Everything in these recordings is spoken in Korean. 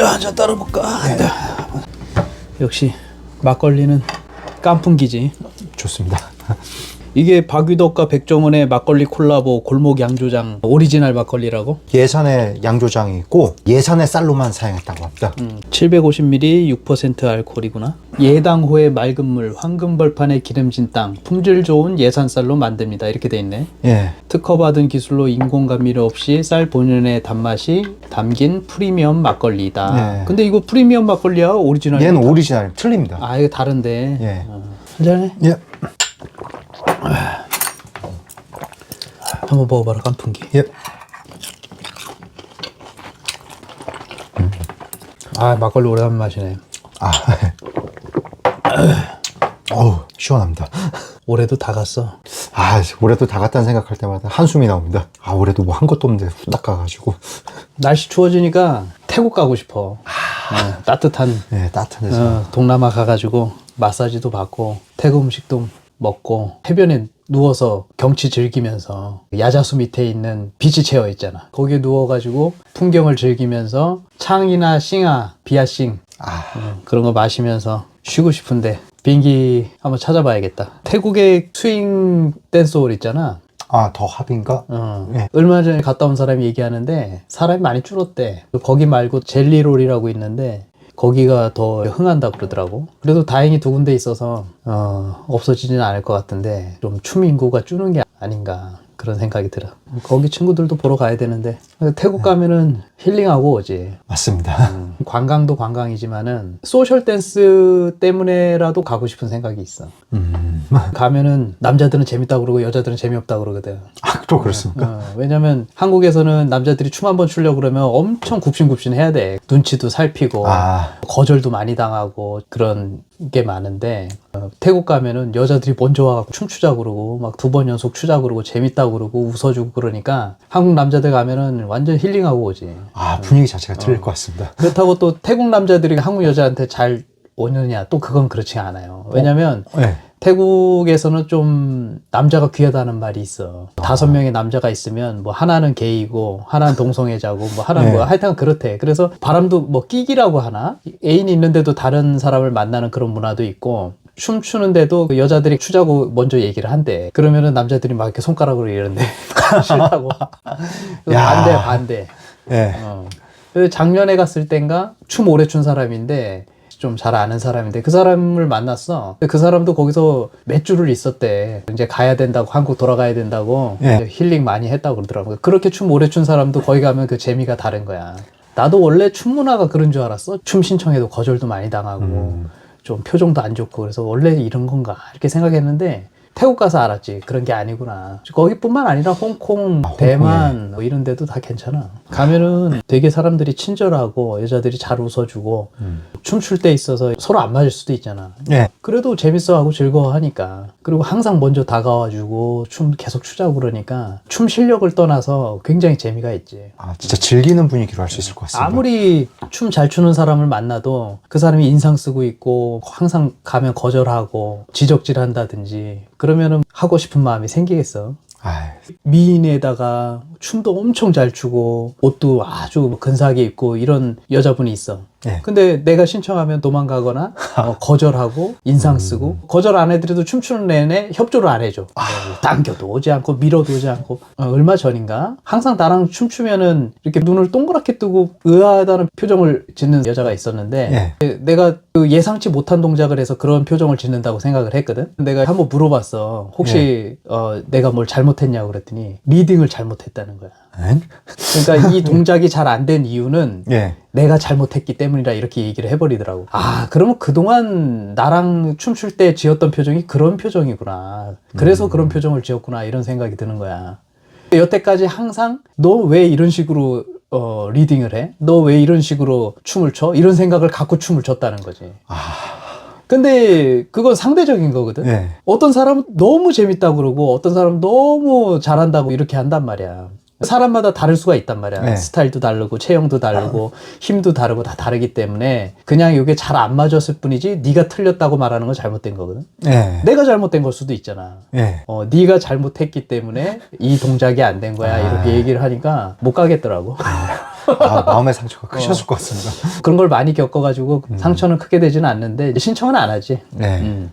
한잔 따라볼까? 역시 막걸리는 깐풍기지. 좋습니다. 이게 박유덕과 백종원의 막걸리 콜라보 골목 양조장 오리지널 막걸리라고? 예산의 양조장이 있고 예산의 쌀로만 사용했다고 합니다. 음, 750ml 6% 알코올이구나. 예당호의 맑은 물, 황금벌판의 기름진 땅, 품질 좋은 예산쌀로 만듭니다. 이렇게 돼 있네. 예. 특허받은 기술로 인공 감미료 없이 쌀 본연의 단맛이 담긴 프리미엄 막걸리다. 네. 근데 이거 프리미엄 막걸리야? 오리지널? 얘는 오리지널 틀립니다. 아 이거 다른데. 예. 어. 한잔해? 예. 한번 먹어봐라 깐풍기. 예. 아 막걸리 오래간만 마시네. 아. 어우, 시원합니다. 올해도 다 갔어. 아, 올해도 다 갔다는 생각할 때마다 한숨이 나옵니다. 아, 올해도 뭐 한 것도 없는데 후딱 가가지고. 날씨 추워지니까 태국 가고 싶어. 어, 따뜻한 예, 따뜻한 데서. 어, 동남아 가가지고 마사지도 받고 태국 음식도 먹고 해변에 누워서 경치 즐기면서 야자수 밑에 있는 비치 체어 있잖아. 거기에 누워가지고 풍경을 즐기면서 창이나 싱아, 비아싱 아, 어, 그런 거 마시면서 쉬고 싶은데 비행기 한번 찾아봐야겠다. 태국의 스윙 댄스홀 있잖아. 아, 더 합인가? 어. 네. 얼마 전에 갔다 온 사람이 얘기하는데 사람이 많이 줄었대. 거기 말고 젤리롤이라고 있는데 거기가 더 흥한다 그러더라고. 그래도 다행히 두 군데 있어서 어, 없어지지는 않을 것 같은데 좀 춤 인구가 줄는 게 아닌가 그런 생각이 들어. 거기 친구들도 보러 가야 되는데 태국 가면은 힐링하고 오지. 맞습니다. 음, 관광도 관광이지만은 소셜 댄스 때문에라도 가고 싶은 생각이 있어. 음. 가면은 남자들은 재밌다 그러고 여자들은 재미없다 그러거든. 아, 또 그렇습니까? 어, 왜냐면 한국에서는 남자들이 춤 한번 추려고 그러면 엄청 굽신굽신 해야 돼. 눈치도 살피고 아, 거절도 많이 당하고 그런 게 많은데 어, 태국 가면은 여자들이 먼저 와갖고 춤추자 그러고 막 두 번 연속 추자 그러고 재밌다 그러고 웃어주고 그러니까 한국 남자들 가면은 완전 힐링하고 오지. 아, 분위기 자체가 틀릴 것 같습니다. 그렇다고 또 태국 남자들이 한국 여자한테 잘 오느냐 또 그건 그렇지 않아요. 왜냐면 네. 태국에서는 좀 남자가 귀하다는 말이 있어. 다섯 명의 남자가 있으면 뭐 하나는 게이고 하나는 동성애자고 뭐 하나는 네. 뭐 하여튼 그렇대. 그래서 바람도 뭐 끼기라고 하나? 애인이 있는데도 다른 사람을 만나는 그런 문화도 있고 춤추는데도 그 여자들이 추자고 먼저 얘기를 한대. 그러면은 남자들이 막 이렇게 손가락으로 이러는데 싫다고. 야. 반대 반대. 예. 어. 작년에 갔을 땐가 춤 오래 춘 사람인데 좀 잘 아는 사람인데 그 사람을 만났어. 근데 그 사람도 거기서 몇 주를 있었대. 이제 가야 된다고 한국 돌아가야 된다고 예. 이제 힐링 많이 했다고 그러더라고요. 그렇게 춤 오래 춘 사람도 거기 가면 그 재미가 다른 거야. 나도 원래 춤 문화가 그런 줄 알았어. 춤 신청해도 거절도 많이 당하고 음. 좀 표정도 안 좋고 그래서 원래 이런 건가 이렇게 생각했는데 태국 가서 알았지 그런 게 아니구나 거기뿐만 아니라 홍콩, 아. 대만 뭐 이런 데도 다 괜찮아 가면은 되게 사람들이 친절하고 여자들이 잘 웃어주고 음. 춤출 때 있어서 서로 안 맞을 수도 있잖아 예. 그래도 재밌어하고 즐거워하니까 그리고 항상 먼저 다가와주고 춤 계속 추자고 그러니까 춤 실력을 떠나서 굉장히 재미가 있지 아, 진짜 즐기는 분위기로 할 수 있을 것 같습니다. 아무리 춤 잘 추는 사람을 만나도 그 사람이 인상 쓰고 있고 항상 가면 거절하고 지적질 한다든지 그러면은 하고 싶은 마음이 생기겠어. 아, 미인에다가 춤도 엄청 잘 추고 옷도 아주 근사하게 입고 이런 여자분이 있어. 예. 근데 내가 신청하면 도망가거나 어, 거절하고 인상 쓰고 거절 안 해드려도 춤추는 내내 협조를 안 해줘. 뭐 당겨도 오지 않고 밀어도 오지 않고 어, 얼마 전인가 항상 나랑 춤추면은 이렇게 눈을 동그랗게 뜨고 의아하다는 표정을 짓는 여자가 있었는데 예. 내가 그 예상치 못한 동작을 해서 그런 표정을 짓는다고 생각을 했거든. 내가 한번 물어봤어. 혹시 어, 내가 뭘 잘못했냐고 그랬더니 리딩을 잘못했다는 거야. 예? 그러니까 이 동작이 잘 안 된 이유는 예. 내가 잘못했기 때문이라 이렇게 얘기를 해버리더라고. 아, 그러면 그동안 나랑 춤출 때 지었던 표정이 그런 표정이구나. 그래서 그런 표정을 지었구나. 이런 생각이 드는 거야. 여태까지 항상 너 왜 이런 식으로 어, 리딩을 해? 너 왜 이런 식으로 춤을 춰? 이런 생각을 갖고 춤을 췄다는 거지. 아, 근데 그건 상대적인 거거든. 예. 어떤 사람은 너무 재밌다고 그러고 어떤 사람은 너무 잘한다고 이렇게 한단 말이야. 사람마다 다를 수가 있단 말이야. 네. 스타일도 다르고 체형도 다르고 힘도 다르고 다 다르기 때문에 그냥 이게 잘 안 맞았을 뿐이지 네가 틀렸다고 말하는 건 잘못된 거거든. 예. 내가 잘못된 걸 수도 있잖아. 예. 어, 네가 잘못했기 때문에 이 동작이 안 된 거야. 아. 이렇게 얘기를 하니까 못 가겠더라고. 아, 마음의 상처가 크셨을 것 같습니다. 그런 걸 많이 겪어가지고 상처는 크게 되지는 않는데 신청은 안 하지. 네. 음.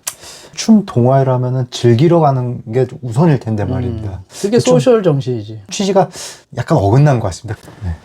춤 동호회라면은 즐기러 가는 게 우선일 텐데 말입니다. 그게 소셜 정신이지. 취지가 약간 어긋난 것 같습니다. 네.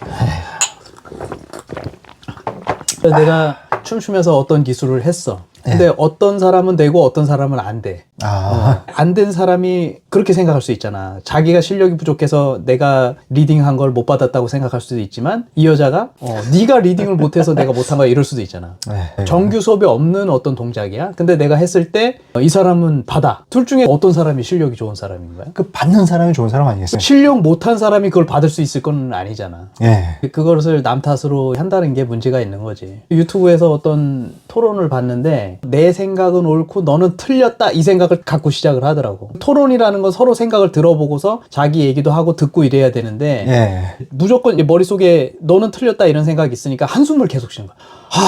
내가 춤추면서 어떤 기술을 했어. 네. 근데 어떤 사람은 되고 어떤 사람은 안 돼. 아, 안된 사람이 그렇게 생각할 수 있잖아. 자기가 실력이 부족해서 내가 리딩한 걸 못 받았다고 생각할 수도 있지만 이 여자가 어, 네가 리딩을 못해서 내가 못한 거야 이럴 수도 있잖아. 네. 정규 수업에 없는 어떤 동작이야. 근데 내가 했을 때 이 사람은 받아. 둘 중에 어떤 사람이 실력이 좋은 사람인 거야? 그 받는 사람이 좋은 사람 아니겠어요? 실력 못한 사람이 그걸 받을 수 있을 건 아니잖아. 예. 그것을 남 탓으로 한다는 게 문제가 있는 거지. 유튜브에서 어떤 토론을 봤는데 내 생각은 옳고 너는 틀렸다 이 생각을 갖고 시작을 하더라고. 토론이라는 건 서로 생각을 들어보고서 자기 얘기도 하고 듣고 이래야 되는데 예. 무조건 머릿속에 너는 틀렸다 이런 생각이 있으니까 한숨을 계속 쉬는 거야. 하...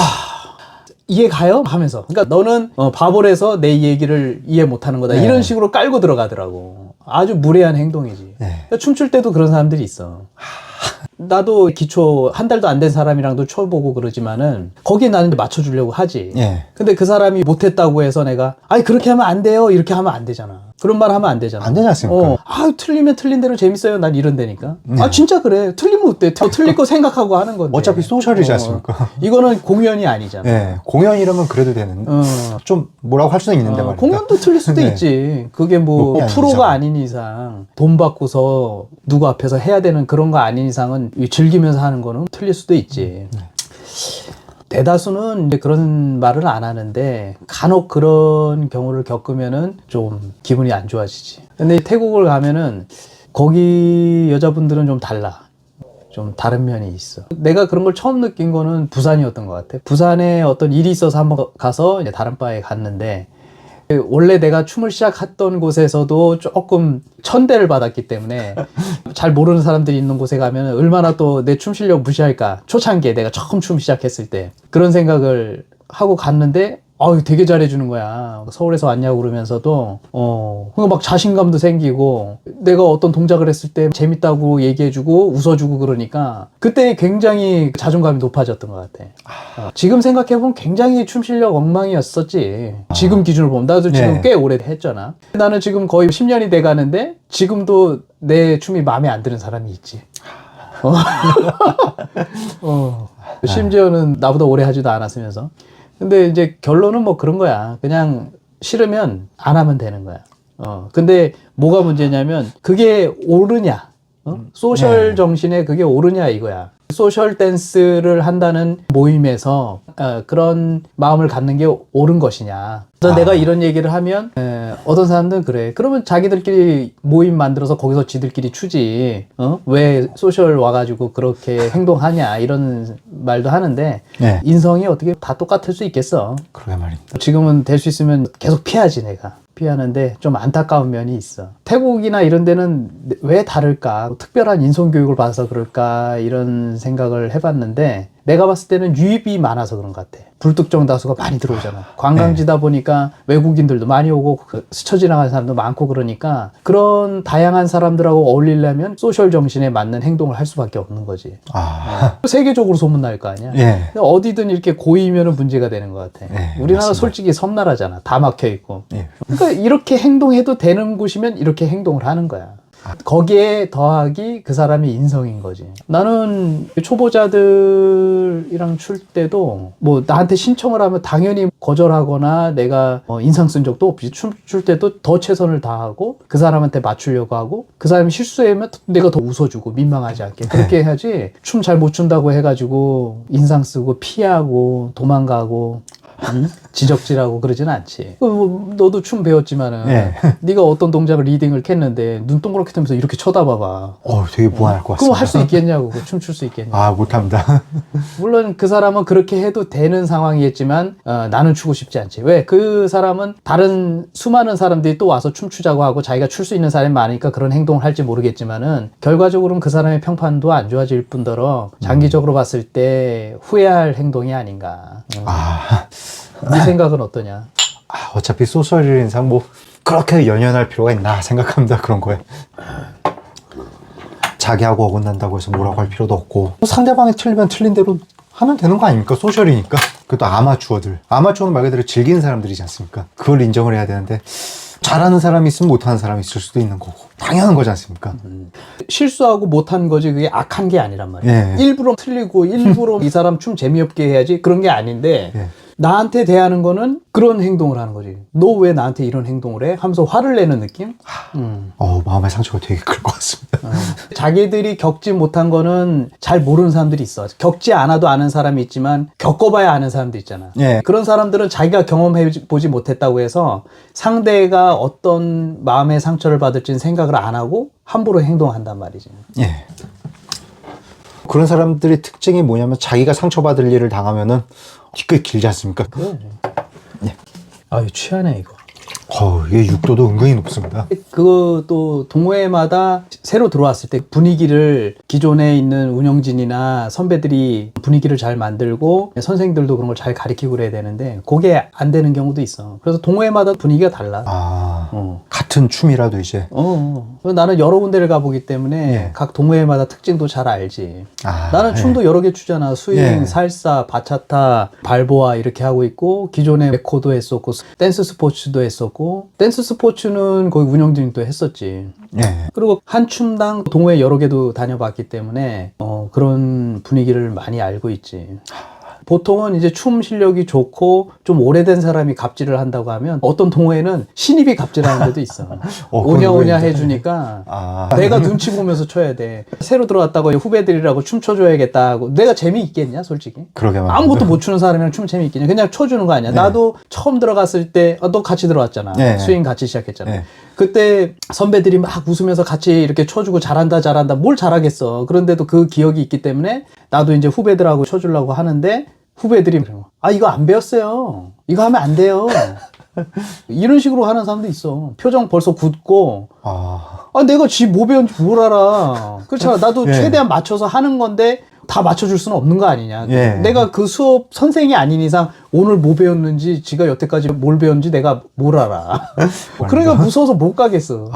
이해 가요? 하면서. 그러니까 너는 어, 바보라서 내 얘기를 이해 못하는 거다. 네. 이런 식으로 깔고 들어가더라고. 아주 무례한 행동이지. 네. 그러니까 춤출 때도 그런 사람들이 있어. 나도 기초 한 달도 안 된 사람이랑도 쳐보고 그러지만은 거기에 나는 맞춰주려고 하지. 예. 근데 그 사람이 못했다고 해서 내가 아니 그렇게 하면 안 돼요 이렇게 하면 안 되잖아. 그런 말 하면 안 되잖아. 안 되지 않습니까? 어, 아 틀리면 틀린 대로 재밌어요. 난 이런다니까. 아 진짜 그래. 틀리면 어때? 더 틀릴 거 생각하고 하는 건데. 어차피 소셜이지 어, 않습니까? 이거는 공연이 아니잖아. 예. 공연 이라면 그래도 되는. 어. 좀 뭐라고 할 수는 있는데 어, 말입니다. 공연도 틀릴 수도 네. 있지. 그게 뭐 뭐, 프로가. 아닌 이상 돈 받고서 누구 앞에서 해야 되는 그런 거 아닌 이상은 이 즐기면서 하는 거는 틀릴 수도 있지. 네. 대다수는 이제 그런 말을 안 하는데 간혹 그런 경우를 겪으면은 좀 기분이 안 좋아지지. 근데 태국을 가면은 거기 여자분들은 좀 달라. 좀 다른 면이 있어. 내가 그런 걸 처음 느낀 거는 부산이었던 것 같아. 부산에 어떤 일이 있어서 한번 가서 이제 다른 바에 갔는데 원래 내가 춤을 시작했던 곳에서도 조금 천대를 받았기 때문에 잘 모르는 사람들이 있는 곳에 가면 얼마나 또 내 춤 실력 무시할까. 초창기에 내가 처음 춤 시작했을 때 그런 생각을 하고 갔는데 아유 되게 잘해주는 거야 서울에서 왔냐고 그러면서도 어 그러니까 막 자신감도 생기고 내가 어떤 동작을 했을 때 재밌다고 얘기해주고 웃어주고 그러니까 그때 굉장히 자존감이 높아졌던 것 같아 어, 지금 생각해보면 굉장히 춤 실력 엉망이었었지. 지금 기준으로 보면. 나도 지금 네. 꽤 오래 했잖아. 나는 지금 거의 10년이 돼 가는데 지금도 내 춤이 마음에 안 드는 사람이 있지. 어. 어. 심지어는 나보다 오래 하지도 않았으면서. 근데 이제 결론은 뭐 그런 거야. 그냥 싫으면 안 하면 되는 거야. 어. 근데 뭐가 문제냐면 그게 옳으냐. 어? 소셜 네. 정신에 그게 옳으냐 이거야. 소셜 댄스를 한다는 모임에서 어, 그런 마음을 갖는 게 옳은 것이냐. 그래서 아. 내가 이런 얘기를 하면 에, 어떤 사람들은 그래. 그러면 자기들끼리 모임 만들어서 거기서 지들끼리 추지. 어? 왜 소셜 와가지고 그렇게 행동하냐 이런 말도 하는데 예. 인성이 어떻게 다 똑같을 수 있겠어. 그러게 말입니다. 지금은 될 수 있으면 계속 피하지 내가 피하는데 좀 안타까운 면이 있어. 태국이나 이런 데는 왜 다를까? 특별한 인성 교육을 받아서 그럴까? 이런 생각을 해봤는데 내가 봤을 때는 유입이 많아서 그런 것 같아 불특정 다수가 많이 들어오잖아 관광지다 보니까 외국인들도 많이 오고 그 스쳐 지나가는 사람도 많고 그러니까 그런 다양한 사람들하고 어울리려면 소셜 정신에 맞는 행동을 할 수밖에 없는 거지 아. 세계적으로 소문날 거 아니야 예. 어디든 이렇게 고이면 은 문제가 되는 것 같아. 네, 우리나라 맞습니다. 솔직히 섬나라잖아. 다 막혀 있고. 예. 그러니까 이렇게 행동해도 되는 곳이면 이렇게 행동을 하는 거야. 거기에 더하기 그 사람의 인성인 거지. 나는 초보자들이랑 출 때도 뭐 나한테 신청을 하면 당연히 거절하거나 내가 어, 인상 쓴 적도 없이 춤출 때도 더 최선을 다하고 그 사람한테 맞추려고 하고 그 사람이 실수하면 내가 더 웃어주고 민망하지 않게 그렇게 해야지 춤 잘 못 춘다고 해가지고 인상 쓰고 피하고 도망가고 응? 지적질하고 그러진 않지. 그 뭐, 너도 춤 배웠지만은 네. 네가 어떤 동작을 리딩을 했는데 눈 동그랗게 뜨면서 이렇게 쳐다봐봐. 어, 되게 무안할 것 그럼 같습니다. 할수 있겠냐고. 그 춤출 수 있겠냐. 아, 못합니다. 물론 그 사람은 그렇게 해도 되는 상황이겠지만 어, 나는 추고 싶지 않지. 왜? 그 사람은 다른 수많은 사람들이 또 와서 춤추자고 하고 자기가 출 수 있는 사람이 많으니까 그런 행동을 할지 모르겠지만은 결과적으로는 그 사람의 평판도 안 좋아질 뿐더러 장기적으로 봤을 때 후회할 행동이 아닌가. 어. 아. 네 생각은 어떠냐? 아, 어차피 소셜 인상 뭐 그렇게 연연할 필요가 있나 생각합니다. 그런 거에. 자기하고 어긋난다고 해서 뭐라고 할 필요도 없고 뭐 상대방이 틀리면 틀린 대로 하면 되는 거 아닙니까? 소셜이니까. 그것도 아마추어들. 아마추어는 말 그대로 즐기는 사람들이지 않습니까? 그걸 인정을 해야 되는데 잘하는 사람이 있으면 못하는 사람이 있을 수도 있는 거고 당연한 거지 않습니까? 실수하고 못한 거지 그게 악한 게 아니란 말이야. 예. 일부러 틀리고 일부러 이 사람 춤 재미없게 해야지 그런 게 아닌데 예. 나한테 대하는 거는 그런 행동을 하는 거지. 너 왜 나한테 이런 행동을 해? 하면서 화를 내는 느낌? 음. 어, 마음의 상처가 되게 클 것 같습니다. 자기들이 겪지 못한 거는 잘 모르는 사람들이 있어. 겪지 않아도 아는 사람이 있지만 겪어봐야 아는 사람도 있잖아. 예. 그런 사람들은 자기가 경험해 보지 못했다고 해서 상대가 어떤 마음의 상처를 받을지는 생각 을 안 하고 함부로 행동한단 말이지. 예. 그런 사람들의 특징이 뭐냐면 자기가 상처받을 일을 당하면은 뒤끝 길지 않습니까? 예. 아유 취하네 이거. 어, 이게 육도도 은근히 높습니다. 그또 동호회마다 새로 들어왔을 때 분위기를 기존에 있는 운영진이나 선배들이 분위기를 잘 만들고 선생들도 그런 걸 잘 가르치고 그래야 되는데 그게 안 되는 경우도 있어. 그래서 동호회마다 분위기가 달라. 아, 어. 같은 춤이라도 이제 어. 어. 나는 여러 군데를 가보기 때문에 예. 각 동호회마다 특징도 잘 알지. 아, 나는 예. 춤도 여러 개 추잖아. 스윙, 예. 살사, 바차타, 발보아 이렇게 하고 있고 기존에 메코도 했었고 댄스 스포츠도 했었고 댄스 스포츠는 거기 운영진이 또 했었지. 예. 그리고 한 춤당 동호회 여러 개도 다녀봤기 때문에 어, 그런 분위기를 많이 알고 있지. 보통은 이제 춤 실력이 좋고 좀 오래된 사람이 갑질을 한다고 하면 어떤 동호회는 신입이 갑질하는 데도 있어. 어, 오냐 오냐 왜- 해주니까 아, 내가 눈치 보면서 쳐야 돼. 새로 들어왔다고 후배들이라고 춤 춰줘야겠다 하고 내가 재미있겠냐 솔직히. 그러게 말입니다. 아무것도 못 추는 사람이랑 춤 재미있겠냐. 그냥 쳐주는 거 아니야. 네. 나도 처음 들어갔을 때, 아, 너 같이 들어왔잖아. 네. 스윙 같이 시작했잖아. 네. 그때 선배들이 막 웃으면서 같이 이렇게 쳐주고 잘한다, 잘한다. 뭘 잘하겠어. 그런데도 그 기억이 있기 때문에 나도 이제 후배들하고 쳐주려고 하는데 후배들이. 아, 이거 안 배웠어요. 이거 하면 안 돼요. 이런 식으로 하는 사람도 있어. 표정 벌써 굳고, 아, 아, 내가 지 뭐 배운지 뭘 알아. 그렇잖아. 나도 예. 최대한 맞춰서 하는 건데 다 맞춰줄 수는 없는 거 아니냐. 예. 내가 그 수업 선생이 아닌 이상 오늘 뭐 배웠는지 지가 여태까지 뭘 배웠는지 내가 뭘 알아. 그러니까 무서워서 못 가겠어.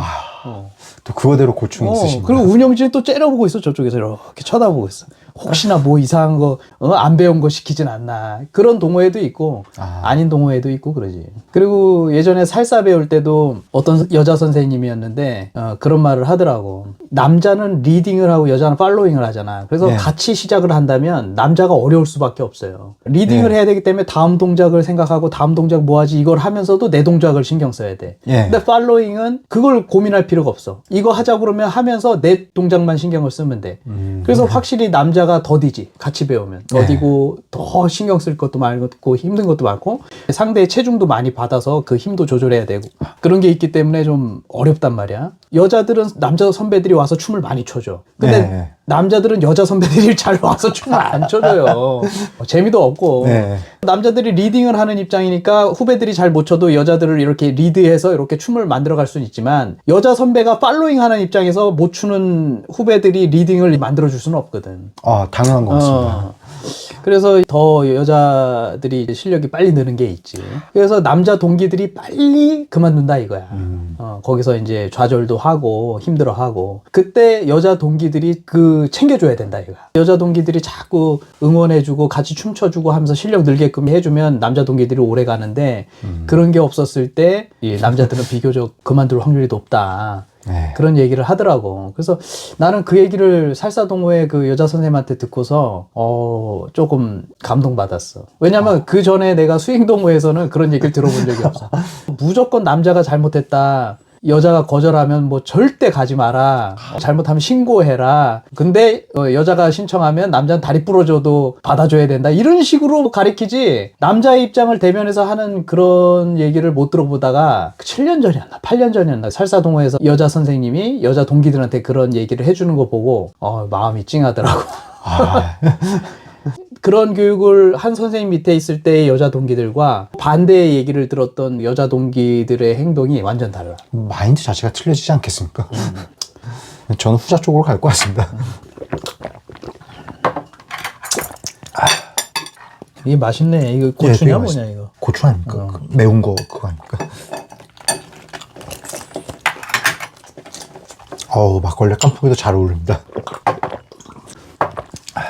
어. 또 그거대로 고충이 어, 있으신구나. 그리고 운영진이 또 째려보고 있어. 저쪽에서 이렇게 쳐다보고 있어. 혹시나 뭐 이상한 거, 어, 안 배운 거 시키진 않나. 그런 동호회도 있고, 아. 아. 닌 동호회도 있고 그러지. 그리고 예전에 살사 배울 때도 어떤 여자 선생님이었는데, 어, 그런 말을 하더라고. 남자는 리딩을 하고 여자는 팔로잉을 하잖아. 그래서 네. 같이 시작을 한다면 남자가 어려울 수밖에 없어요. 리딩을 네. 해야 되기 때문에 다음 동작을 생각하고 다음 동작 뭐 하지 이걸 하면서도 내 동작을 신경 써야 돼. 예. 근데 팔로잉은 그걸 고민할 필요가 없어. 이거 하자 그러면 하면서 내 동작만 신경을 쓰면 돼. 음. 그래서 확실히 남자 가 더디지. 같이 배우면. 네. 더디고 더 신경 쓸 것도 많고 힘든 것도 많고 상대의 체중도 많이 받아서 그 힘도 조절해야 되고 그런 게 있기 때문에 좀 어렵단 말이야. 여자들은 남자 선배들이 와서 춤을 많이 춰줘. 근데 네. 남자들은 여자 선배들이 잘 와서 춤을 안 춰줘요. 어, 재미도 없고. 네. 남자들이 리딩을 하는 입장이니까 후배들이 잘 못 춰도 여자들을 이렇게 리드해서 이렇게 춤을 만들어 갈 수는 있지만 여자 선배가 팔로잉 하는 입장에서 못 추는 후배들이 리딩을 만들어 줄 수는 없거든. 아, 당연한 것 같습니다. 어. 그래서 더 여자들이 실력이 빨리 느는 게 있지. 그래서 남자 동기들이 빨리 그만둔다 이거야. 음. 어, 거기서 이제 좌절도 하고 힘들어 하고. 그때 여자 동기들이 그 챙겨줘야 된다 이거야. 여자 동기들이 자꾸 응원해주고 같이 춤춰주고 하면서 실력 늘게끔 해주면 남자 동기들이 오래 가는데 음. 그런 게 없었을 때이 남자들은 비교적 그만둘 확률이 높다. 네. 그런 얘기를 하더라고. 그래서 나는 그 얘기를 살사동호회 그 여자 선생님한테 듣고서 어 조금 감동받았어. 왜냐면 그 전에 내가 수행동호회에서는 그런 얘기를 들어본 적이 없어. 무조건 남자가 잘못했다. 여자가 거절하면 뭐 절대 가지 마라. 잘못하면 신고해라. 근데 어, 여자가 신청하면 남자는 다리 부러져도 받아줘야 된다. 이런 식으로 가리키지 남자의 입장을 대면해서 하는 그런 얘기를 못 들어보다가 7년 전이었나 8년 전이었나 살사동호회에서 여자 선생님이 여자 동기들한테 그런 얘기를 해주는 거 보고 어, 마음이 찡하더라고. 아, 그런 교육을 한 선생님 밑에 있을 때의 여자 동기들과 반대의 얘기를 들었던 여자 동기들의 행동이 완전 달라. 마인드 자체가 틀려지지 않겠습니까? 저는 후자 쪽으로 갈 것 같습니다. 이게 맛있네. 이거 예, 고추냐 되게 뭐냐 맛있- 이거. 고추 아닙니까? 어. 그 매운 거 그거 아닙니까? 어우 막걸리 깐풍기도 잘 어울립니다.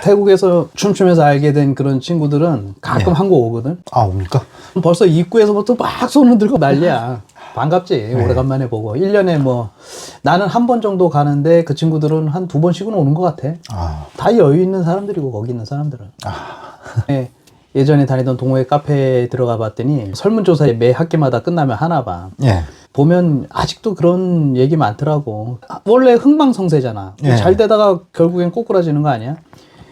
태국에서 춤추면서 알게 된 그런 친구들은 가끔 네. 한국 오거든. 아 옵니까? 벌써 입구에서부터 막 손을 들고 난리야. 반갑지. 오래간만에 보고. 1년에 뭐 나는 한 번 정도 가는데 그 친구들은 한 두 번씩은 오는 것 같아. 아, 다 여유 있는 사람들이고 거기 있는 사람들은. 예, 예전에 다니던 동호회 카페에 들어가 봤더니 설문조사 매 학기마다 끝나면 하나 봐. 예. 보면 아직도 그런 얘기 많더라고. 아, 원래 흥망성쇠잖아. 예. 잘 되다가 결국엔 꼬꾸라지는 거 아니야?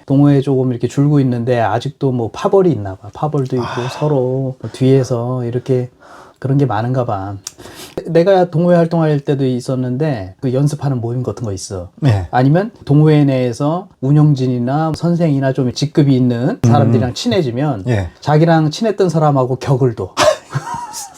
동호회 조금 이렇게 줄고 있는데 아직도 뭐 파벌이 있나 봐. 파벌도 있고 서로 뒤에서 이렇게 그런 게 많은가 봐. 내가 동호회 활동할 때도 있었는데 그 연습하는 모임 같은 거 있어. 예. 아니면 동호회 내에서 운영진이나 선생이나 좀 직급이 있는 사람들이랑 친해지면 예. 자기랑 친했던 사람하고 격을 둬.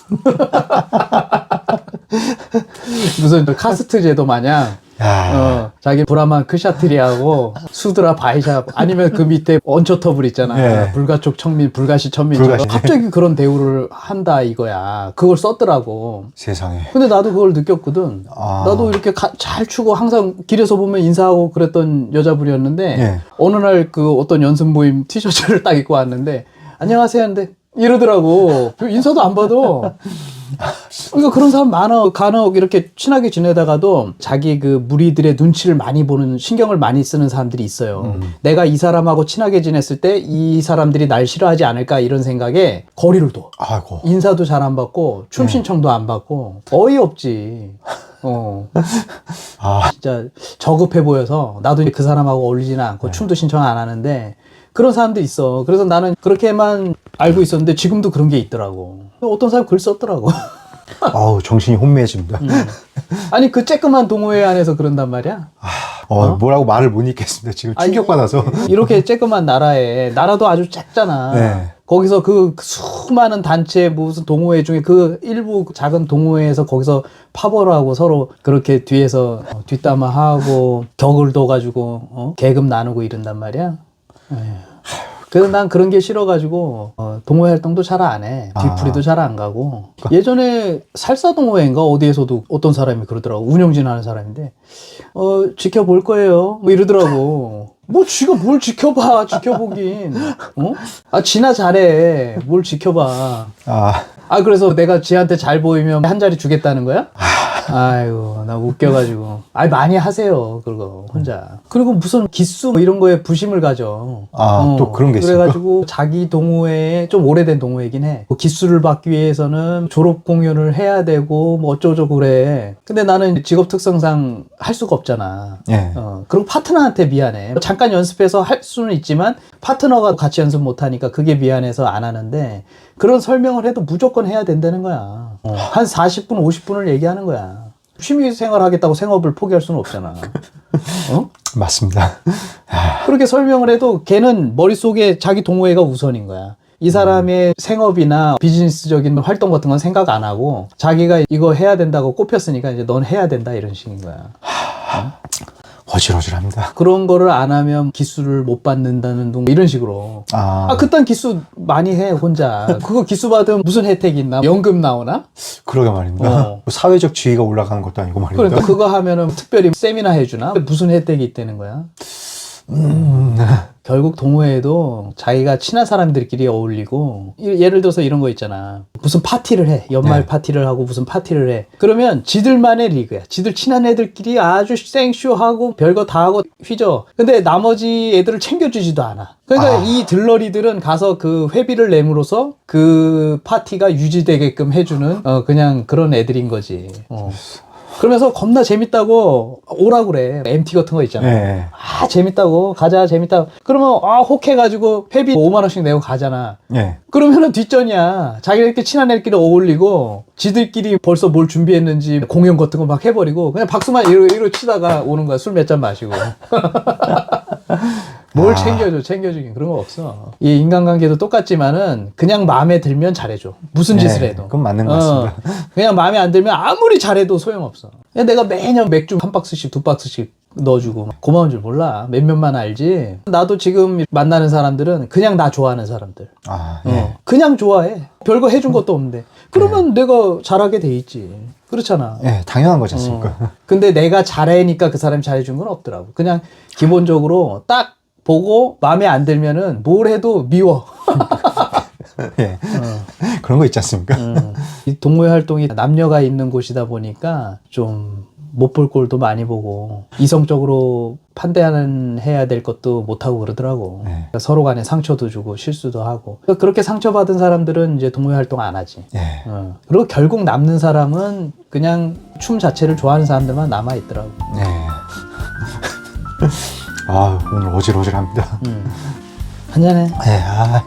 무슨 카스트 제도 마냥 야. 어, 자기 브라만 크샤트리하고 수드라 바이샵 아니면 그 밑에 언처터블 있잖아 예. 불가 촉 청민 불가시 천민처럼 불가시. 갑자기 그런 대우를 한다 이거야 그걸 썼더라고 세상에. 근데 나도 그걸 느꼈거든 아. 나도 이렇게 가- 잘 추고 항상 길에서 보면 인사하고 그랬던 여자분이었는데 예. 어느 날 그 어떤 연습 모임 티셔츠를 딱 입고 왔는데 안녕하세요 하는데 이러더라고 그 인사도 안 받아 그러니까 그런 사람 많아. 간혹 이렇게 친하게 지내다가도 자기 그 무리들의 눈치를 많이 보는 신경을 많이 쓰는 사람들이 있어요. 내가 이 사람하고 친하게 지냈을 때 이 사람들이 날 싫어하지 않을까 이런 생각에 거리를 둬. 아이고. 인사도 잘 안 받고 춤 신청도 안 받고 어이없지. 어. 아, 진짜 저급해 보여서 나도 그 사람하고 어울리지는 않고 춤도 신청 안 하는데 그런 사람도 있어. 그래서 나는 그렇게만 알고 있었는데 지금도 그런 게 있더라고. 어떤 사람 글 썼더라고. 아우 정신이 혼미해집니다. 음. 아니 그 쬐끄만 동호회 안에서 그런단 말이야. 어, 뭐라고 말을 못 읽겠습니다. 지금 충격받아서. 이렇게 쬐끄만 나라에 나라도 아주 작잖아. 네. 거기서 그 수많은 단체 무슨 동호회 중에 그 일부 작은 동호회에서 거기서 파벌하고 서로 그렇게 뒤에서 어, 뒷담화하고 격을 둬가지고 어? 계급 나누고 이런단 말이야. 에휴. 그래서 난 그런 게 싫어가지고 어, 동호회 활동도 잘 안 해. 뒤풀이도 잘안 가고. 예전에 살사 동호회인가 어디에서도 어떤 사람이 그러더라고. 운영진 하는 사람인데 어 지켜볼 거예요. 뭐 이러더라고. 뭐 쥐가 뭘 지켜봐 지켜보긴. 어? 아 지나 잘해. 뭘 지켜봐. 아, 아 그래서 내가 지한테 잘 보이면 한 자리 주겠다는 거야? 아 이고 나 웃겨가지고 아이 많이 하세요 그거 혼자 그리고 무슨 기수 뭐 이런 거에 부심을 가져 아, 또 그런 게 있습니까? 그래가지고 자기 동호회에 좀 오래된 동호회긴 해 뭐 기수를 받기 위해서는 졸업 공연을 해야 되고 뭐 어쩌고저쩌고 그래 근데 나는 직업 특성상 할 수가 없잖아 예. 어, 그리고 파트너한테 미안해. 잠깐 연습해서 할 수는 있지만 파트너가 같이 연습 못하니까 그게 미안해서 안 하는데 그런 설명을 해도 무조건 해야 된다는 거야. 어, 한 40분, 50분을 얘기하는 거야. 취미 생활 하겠다고 생업을 포기할 수는 없잖아. 어? 맞습니다. 그렇게 설명을 해도 걔는 머릿속에 자기 동호회가 우선인 거야. 이 사람의 생업이나 비즈니스적인 활동 같은 건 생각 안 하고 자기가 이거 해야 된다고 꼽혔으니까 이제 넌 해야 된다 이런 식인 거야. 어질어질합니다. 그런 거를 안 하면 기수를 못 받는다는 둥 이런 식으로 아, 아 그딴 기수 많이 해 혼자 그거 기수 받으면 무슨 혜택이 있나 연금 나오나 그러게 말입니다. 어. 사회적 지위가 올라가는 것도 아니고 말입니다. 그러니까 그거 하면은 특별히 세미나 해주나 무슨 혜택이 있다는 거야 음, 결국 동호회도 자기가 친한 사람들끼리 어울리고 이- 예를 들어서 이런 거 있잖아. 무슨 파티를 해. 연말 네. 파티를 하고 무슨 파티를 해. 그러면 지들만의 리그야. 지들 친한 애들끼리 아주 생쇼하고 별거 다 하고 휘저. 근데 나머지 애들을 챙겨주지도 않아. 그러니까 아. 이 들러리들은 가서 그 회비를 내므로써 그 파티가 유지되게끔 해주는 어 그냥 그런 애들인 거지. 어. 그러면서 겁나 재밌다고 오라 그래. MT 같은 거 있잖아 예. 아 재밌다고. 가자 재밌다 그러면 아 혹해가지고 회비 5만 원씩 내고 가잖아. 예. 그러면은 뒷전이야. 자기네끼리 친한 애들끼리 어울리고 지들끼리 벌써 뭘 준비했는지 공연 같은 거 막 해버리고 그냥 박수만 이러, 이러 치다가 오는 거야. 술 몇 잔 마시고 뭘 아. 챙겨줘 챙겨주긴 그런 거 없어. 이 인간관계도 똑같지만은 그냥 마음에 들면 잘해줘. 무슨 네, 짓을 해도. 그건 맞는 것 어, 같습니다. 그냥 마음에 안 들면 아무리 잘해도 소용없어. 내가 매년 맥주 한 박스씩 두 박스씩 넣어주고 고마운 줄 몰라. 몇몇만 알지? 나도 지금 만나는 사람들은 그냥 나 좋아하는 사람들. 아, 예. 어, 그냥 좋아해. 별거 해준 것도 없는데. 그러면 내가 잘하게 돼 있지. 그렇잖아. 예, 당연한 거지 않습니까? 어. 근데 내가 잘해니까 그 사람이 잘해준 건 없더라고. 그냥 기본적으로 딱 보고 마음에 안 들면은 뭘 해도 미워. 예. 어. 그런 거 있지 않습니까? 음. 이 동호회 활동이 남녀가 있는 곳이다 보니까 좀 못 볼 꼴도 많이 보고 이성적으로 판단은 해야 될 것도 못 하고 그러더라고. 네. 그러니까 서로 간에 상처도 주고 실수도 하고. 그러니까 그렇게 상처받은 사람들은 이제 동호회 활동 안 하지. 예. 어. 그리고 결국 남는 사람은 그냥 춤 자체를 좋아하는 사람들만 남아 있더라고. 예. 아 오늘 어질어질합니다. 음. 한잔해. 예. 아.